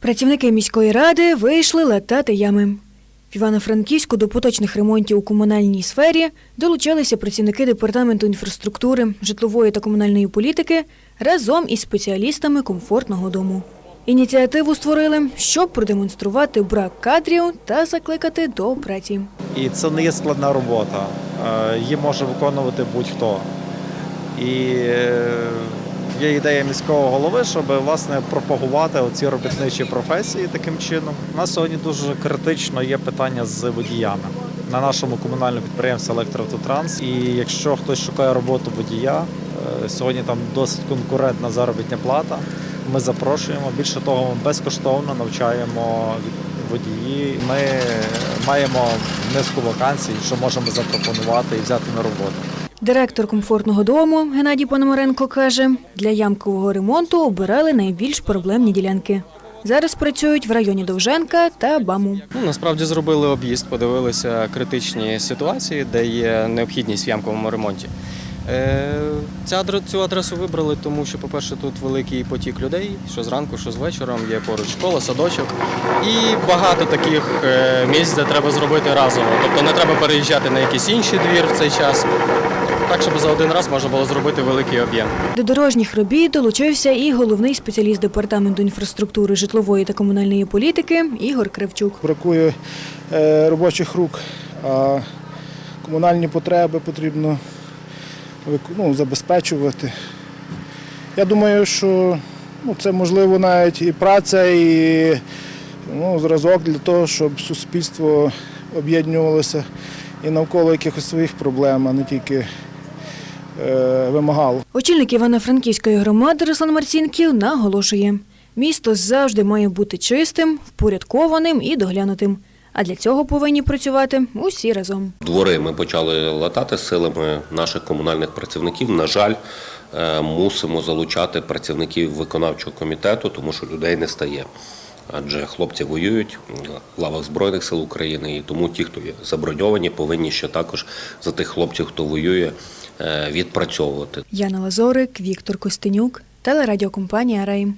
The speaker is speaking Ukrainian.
Працівники міської ради вийшли латати ями. В Івано-Франківську до поточних ремонтів у комунальній сфері долучалися працівники департаменту інфраструктури, житлової та комунальної політики разом із спеціалістами комфортного дому. Ініціативу створили, щоб продемонструвати брак кадрів та закликати до праці. І це не є складна робота. Е, Її може виконувати будь-хто. І е, є ідея міського голови, щоб власне пропагувати оці робітничі професії таким чином. У нас сьогодні дуже критично є питання з водіями на нашому комунальному підприємстві Електроавтотранс. І якщо хтось шукає роботу водія, е, сьогодні там досить конкурентна заробітна плата. Ми запрошуємо. Більше того, ми безкоштовно навчаємо водії. Ми маємо низку вакансій, що можемо запропонувати і взяти на роботу. Директор комфортного дому Геннадій Пономаренко каже, для ямкового ремонту обирали найбільш проблемні ділянки. Зараз працюють в районі Довженка та Баму. Ну, насправді зробили об'їзд, подивилися критичні ситуації, де є необхідність в ямковому ремонті. Е, ця Цю адресу вибрали, тому що, по-перше, тут великий потік людей, що зранку, що з вечором, є поруч школа, садочок. І багато таких е, місць, де треба зробити разово. Тобто не треба переїжджати на якийсь інший двір в цей час. Так, щоб за один раз можна було зробити великий об'єм. До дорожніх робіт долучився і головний спеціаліст департаменту інфраструктури, житлової та комунальної політики Ігор Кривчук. бракує е, робочих рук, а комунальні потреби потрібно ну, забезпечувати. Я думаю, що ну, це можливо навіть і праця, і ну, зразок для того, щоб суспільство об'єднувалося і навколо якихось своїх проблем, а не тільки е, вимагало. Очільник Івано-Франківської громади Руслан Марцінків наголошує, місто завжди має бути чистим, впорядкованим і доглянутим. А для цього повинні працювати усі разом. Двори ми почали латати силами наших комунальних працівників. На жаль, е, мусимо залучати працівників виконавчого комітету, тому що людей не стає. Адже хлопці воюють в лавах Збройних сил України, і тому ті, хто є заброньовані, повинні ще також за тих хлопців, хто воює, е, відпрацьовувати. Яна Лазорик, Віктор Костенюк, телерадіокомпанія Рейм.